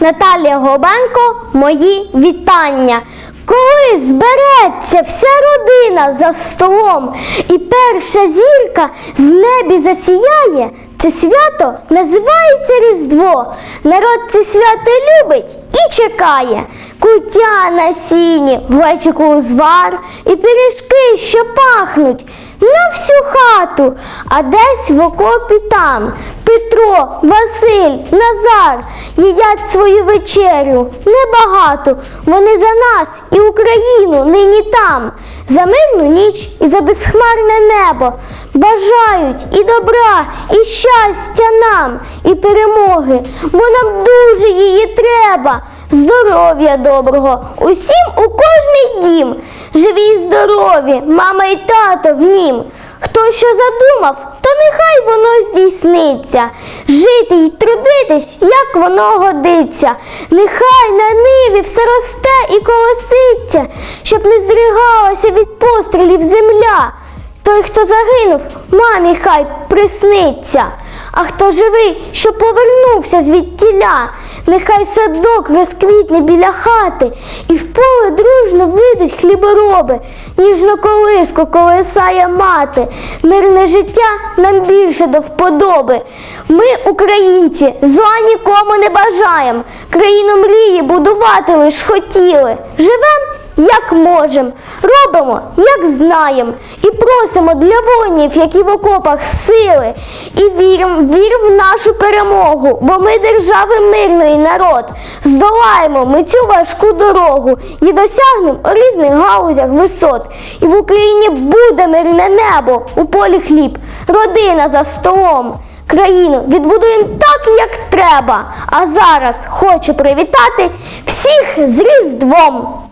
Наталія Гобенко, мої вітання. Коли збереться вся родина за столом і перша зірка в небі засіяє, це свято називається Різдво. Народ це свято любить і чекає. Куття на сіні, в глечику узвар і пиріжки, що пахнуть на всю хату, а десь в окопі там Петро, Василь, Назар їдять свою вечерю небагато. Вони за нас і Україну нині там, за мирну ніч і за безхмарне небо. Бажають і добра, і щастя нам, і перемоги, бо нам дуже її треба. Здоров'я доброго, усім у кожний дім. Живі й здорові, мама і тато в нім. Хто що задумав, воно здійсниться. Жити й трудитись, як воно годиться. Нехай на ниві все росте і колоситься, щоб не зригалася від пострілів земля. Той, хто загинув, мамі хай присниться. А хто живий, що повернувся звідтіля, нехай садок розквітне біля хати, і в поле дружно вийдуть хлібороби, ніжно колиску колесає мати. Мирне життя нам більше до вподоби. Ми, українці, зла нікому не бажаєм. Країну мрії будувати лиш хотіли. Живем як можем, робимо, як знаєм, і просимо для воїнів, які в окопах сили, і вірим, вірим в нашу перемогу, бо ми держави мирної народ. Здолаємо ми цю важку дорогу і досягнемо у різних галузях висот. І в Україні буде мирне небо, у полі хліб, родина за столом. Країну відбудуємо так, як треба. А зараз хочу привітати всіх з Різдвом!